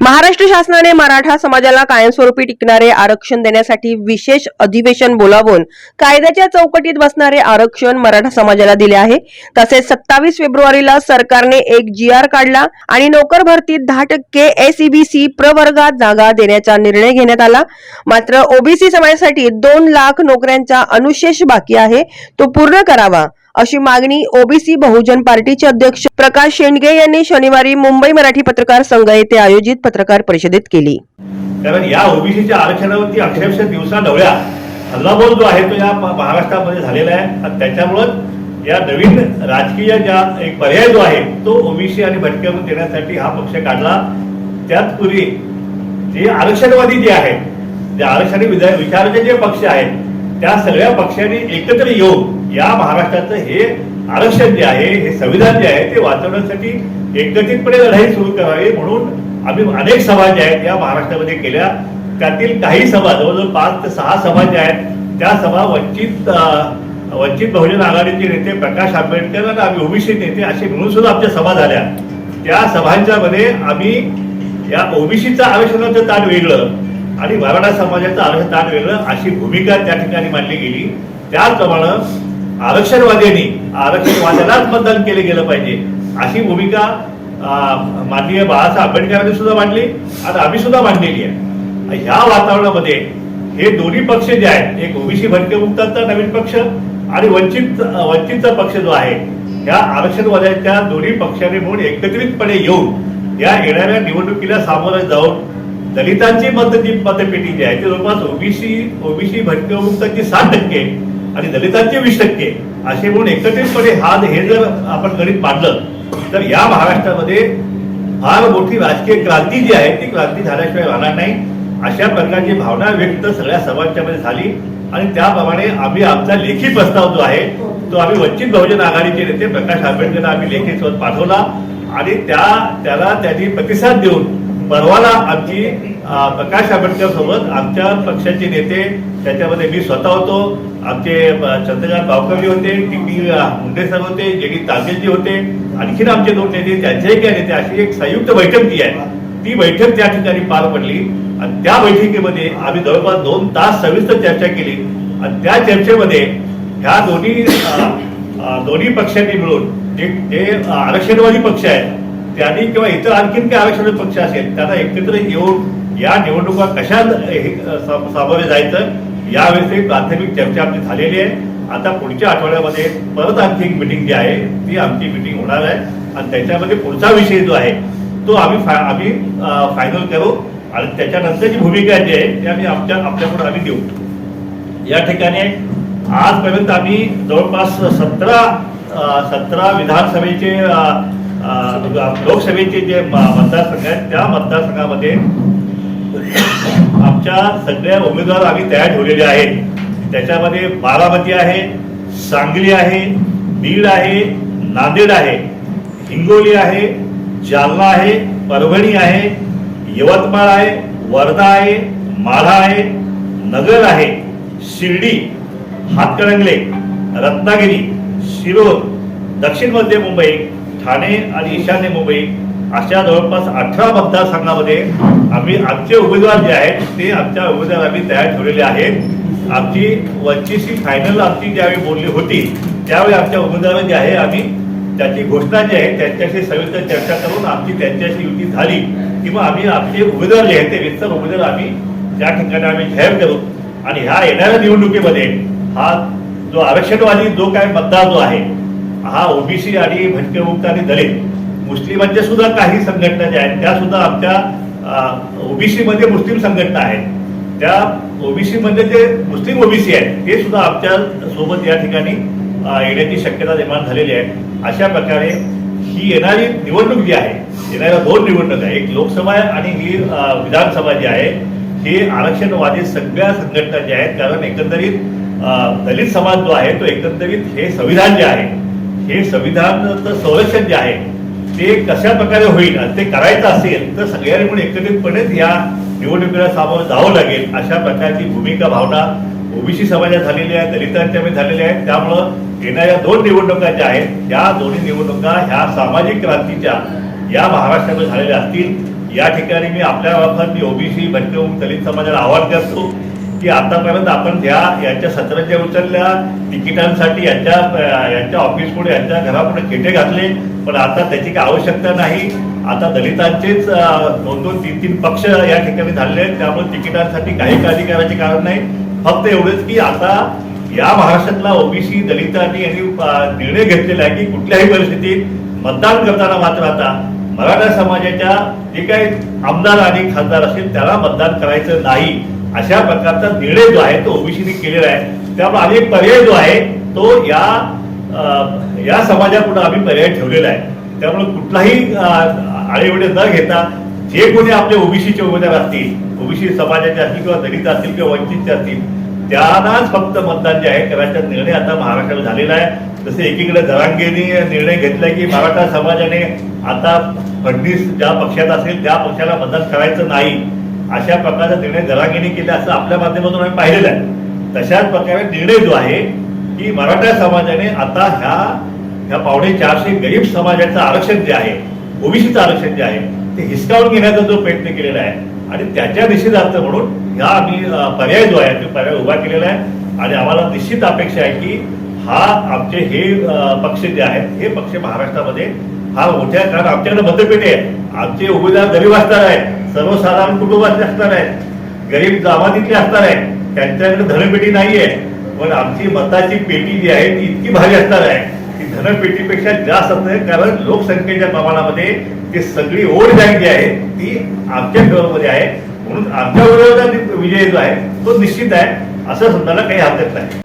महाराष्ट्र शासनाने मराठा समाजाला कायमस्वरूपी टिकणारे आरक्षण देण्यासाठी विशेष अधिवेशन बोलावून कायद्याच्या चौकटीत बसणारे आरक्षण मराठा समाजाला दिले आहे. तसेच सत्तावीस फेब्रुवारीला सरकारने एक जी आर काढला आणि नोकर भरतीत दहा टक्के एसईबीसी प्रवर्गात जागा देण्याचा निर्णय घेण्यात आला. मात्र ओबीसी समाजासाठी दोन लाख नोकऱ्यांचा अनुशेष बाकी आहे. तो पूर्ण करावा. अशी मागणी ओबीसी बहुजन पार्टीचे अध्यक्ष प्रकाश शेंडगे यांनी शनिवारी मुंबई मराठी पत्रकार संघ येथे आयोजित पत्रकार परिषदेत केली. कारण या ओबीसीच्या आरक्षणावरती अक्षरशः दिवसा डवळ्या हल्लाबोल जो आहे तो या महाराष्ट्रामध्ये झालेला आहे. आणि त्याच्यामुळं या नवीन राजकीय ज्या एक पर्याय जो आहे तो ओबीसी आणि भटक्यावर देण्यासाठी हा पक्ष काढला. त्याच पूर्वी जे आरक्षणवादी जे आहेत जे आरक्षणी विधा- विचाराचे जे पक्ष आहेत त्या सगळ्या पक्षांनी एकत्र येऊन या महाराष्ट्राचं हे आरक्षण जे आहे हे संविधान जे आहे ते वाचवण्यासाठी एकत्रितपणे लढाई सुरू करावी म्हणून आम्ही अनेक सभा ज्या आहेत या महाराष्ट्रामध्ये केल्या. त्यातील काही सभा जवळजवळ पाच ते सहा सभा ज्या आहेत त्या सभा वंचित वंचित बहुजन आघाडीचे नेते प्रकाश आंबेडकर आणि आम्ही ओबीसी नेते असे म्हणून सुद्धा आमच्या सभा झाल्या. त्या सभांच्या मध्ये आम्ही या ओबीसीचं आरक्षणाचं ताण वेगळं आणि मराठा समाजाचं आरक्षण ताण वेगळं अशी भूमिका त्या ठिकाणी मांडली गेली. त्याचप्रमाणे आरक्षणवाद्यांनी आरक्षणवाद्यालाच मतदान केले गेलं पाहिजे. अशी भूमिका माननीय बाळासाहेब आंबेडकरांनी सुद्धा मांडली आणि आम्ही सुद्धा मांडलेली आहे. ह्या वातावरणामध्ये हे दोन्ही पक्ष जे आहेत एक ओबीसी भटके नवीन पक्ष आणि वंचित वंचितचा पक्ष जो आहे या आरक्षणवाद्यांच्या दोन्ही पक्षाने म्हणून एकत्रितपणे येऊन या येणाऱ्या निवडणुकीला सामोरं जाऊन दलितांची मत जी मतपेटी जी आहे ती जवळपास ओबीसी ओबीसी भटके मुक्ताची साठ टक्के आणि दलितांचे वीस टक्के असे म्हणून एकत्रितपणे हा हे जर आपण गणित मांडलं तर या महाराष्ट्रामध्ये फार मोठी राजकीय क्रांती जी आहे ती क्रांती झाल्याशिवाय राहणार नाही. अशा प्रकारची भावना व्यक्त सगळ्या सभांच्या मध्ये झाली. आणि त्याप्रमाणे आम्ही आमचा लेखी प्रस्ताव जो आहे तो आम्ही वंचित बहुजन आघाडीचे नेते प्रकाश आंबेडकर आम्ही लेखी स्वत पाठवला. आणि त्या त्याला त्यांनी प्रतिसाद देऊन परवाला आमची प्रकाश आंबेडकर सोबत आमच्या पक्षाचे नेते त्याच्यामध्ये मी स्वतः होतो. आमचे चंद्रकांत बावकरजी होते टी पी मुंडे सर होते जे डी तांबेजी होते आणखीन आमचे दोन नेते त्यांचेही काय नेते अशी एक संयुक्त बैठक जी आहे. ती बैठक त्या ठिकाणी पार पडली आणि त्या बैठकीमध्ये आम्ही जवळपास दोन तास सविस्तर चर्चा केली आणि त्या चर्चेमध्ये ह्या दोन्ही दोन्ही पक्षांनी मिळून जे जे आरक्षणवादी पक्ष आहेत त्यांनी किंवा इतर आणखीन काही आरक्षण पक्ष असेल त्यांना एकत्र येऊन या निवडणुका कशा हे, सामोरे जायचं यावेळेस एक प्राथमिक चर्चा आमची झालेली आहे. आता पुढच्या आठवड्यामध्ये परत आणखी एक मिटिंग जी आहे ती आमची मिटिंग होणार आहे. आणि त्याच्यामध्ये पुढचा विषय जो आहे तो आम्ही फा- आम्ही फायनल करू. आणि त्याच्यानंतरची भूमिका जी आहे ती आम्ही आमच्या आपल्याकडून आम्ही देऊ. या ठिकाणी आजपर्यंत आम्ही जवळपास सतरा सतरा विधानसभेचे लोकसभेचे जे म- मतदारसंघ आहेत त्या मतदारसंघामध्ये आमच्या सगळ्या उमेदवार आम्ही तयार ठेवलेले आहेत. त्याच्यामध्ये बारामती आहे सांगली आहे बीड आहे नांदेड आहे हिंगोली आहे जालना आहे परभणी आहे यवतमाळ आहे वर्धा आहे माढा आहे नगर आहे शिर्डी हातकणंगले रत्नागिरी शिरोळ दक्षिण मध्य मुंबई ठाणे आणि ईशान्य मुंबई अशा जवळपास अठरा मतदारसंघामध्ये आम्ही आमचे उमेदवार जे आहेत ते आमच्या उमेदवार आम्ही तयार ठेवलेले आहेत. आमची वंचितची फायनल आमची ज्यावेळी बोलली होती त्यावेळी आमच्या उमेदवार जे आहे आम्ही त्याची घोषणा जी आहे त्यांच्याशी सविस्तर चर्चा करून आमची त्यांच्याशी युती झाली. किंवा आम्ही आमचे उमेदवार जे आहेत ते विस्तर उमेदवार आम्ही त्या ठिकाणी आम्ही जाहीर करू. आणि ह्या येणाऱ्या निवडणुकीमध्ये हा जो आरक्षणवादी जो काय मतदार जो आहे हा ओबीसी आणि भटकेमुक्त आणि दलित मुस्लिमांच्या सुद्धा काही संघटना ज्या आहेत त्या सुद्धा आमच्या ओबीसीमध्ये मुस्लिम संघटना आहेत. त्या ओबीसीमध्ये जे मुस्लिम ओबीसी आहेत ते सुद्धा आमच्यासोबत या ठिकाणी येण्याची शक्यता निर्माण झालेली आहे. अशा प्रकारे ही येणारी निवडणूक जी आहे येणाऱ्या दोन निवडणूक आहे एक लोकसभा आणि ही विधानसभा जी आहे हे आरक्षणवादी सगळ्या संघटना ज्या आहेत कारण एकंदरीत दलित समाज जो आहे तो एकंदरीत हे संविधान जे आहे हे संविधानाचं संरक्षण जे आहे ते कशा प्रकारे होईल आणि ते करायचं असेल तर सगळ्यांनी म्हणून एकत्रितपणेच या निवडणुकीला सामोरं जावं लागेल. अशा प्रकारची भूमिका भावना ओबीसी समाजात झालेली आहे दलितांच्या मी झालेल्या आहेत त्यामुळं येणाऱ्या दोन निवडणुका ज्या आहेत त्या दोन्ही निवडणुका ह्या सामाजिक क्रांतीच्या या महाराष्ट्रामध्ये झालेल्या असतील. या ठिकाणी मी आपल्या बाबत मी ओबीसी भटके दलित समाजाला आवाहन करतो. की आतापर्यंत आपण ज्या यांच्या सत्राच्या उचलल्या तिकिटांसाठी यांच्या अं, यांच्या ऑफिसपुढे यांच्या घरापुढे खेटे घातले पण आता त्याची काही आवश्यकता नाही. आता दलितांचेच दोन दोन तीन तीन पक्ष या ठिकाणी झाले आहेत त्यामुळे तिकिटांसाठी काही काळजी करायचे कारण नाही. फक्त एवढंच की आता या महाराष्ट्रातला ओबीसी दलितांनी यांनी निर्णय घेतलेला आहे की कुठल्याही परिस्थितीत मतदान करताना मात्र आता मराठा समाजाच्या जे काही आमदार आणि खासदार असतील त्याला मतदान करायचं नाही. अशा प्रकारचा निर्णय जो आहे तो ओबीसीने केलेला आहे. त्यामुळे आम्ही पर्याय जो आहे तो या या समाजापुढे आम्ही पर्याय ठेवलेला आहे. त्यामुळे कुठलाही अं, आळेवडे न घेता जे कोणी आपले ओबीसीचे उमेदवार असतील ओबीसी समाजाचे असतील किंवा दलित असतील किंवा वंचितचे असतील त्यांनाच फक्त मतदान जे आहे करायचा निर्णय आता महाराष्ट्रात झालेला आहे. जसे एकीकडे जरांगेने निर्णय घेतलाय की मराठा समाजाने आता फडणवीस ज्या पक्षात असेल त्या पक्षाला मतदान करायचं नाही. अशा प्रकारचा निर्णय दरागिनी केला असं आपल्या माध्यमातून आम्ही पाहिलेलं आहे. तशाच प्रकारे निर्णय जो आहे की मराठा समाजाने आता ह्या ह्या पावणे चारशे गरीब समाजाचं आरक्षण जे आहे ओबीसीचं आरक्षण जे आहे ते हिसकावून घेण्याचा जो प्रयत्न केलेला आहे आणि त्याच्या निषेधार्थ म्हणून ह्या आम्ही पर्याय जो आहे तो पर्याय उभा केलेला आहे. आणि आम्हाला निश्चित अपेक्षा आहे की हा आमचे हे पक्ष जे आहेत हे पक्ष महाराष्ट्रामध्ये हा मोठ्या कारण आमच्याकडे मतपेटी आहे. आमचे उमेदवार गरीब असणार आहेत. सर्वसाधारण कुटुंबातले असणार आहेत. गरीब जमातीतले असणार आहेत. त्यांच्याकडे धनपेटी नाहीये. पण आमची मताची पेटी जी आहे ती इतकी भारी असणार आहे की धनपेटीपेक्षा जास्त असते कारण लोकसंख्येच्या प्रमाणामध्ये ती सगळी ओढ बँक जी आहे. ती आमच्या फेवरमध्ये आहे. म्हणून आमच्या विरोधात विजय जो आहे तो निश्चित आहे. असं समजायला काही हरकत नाही.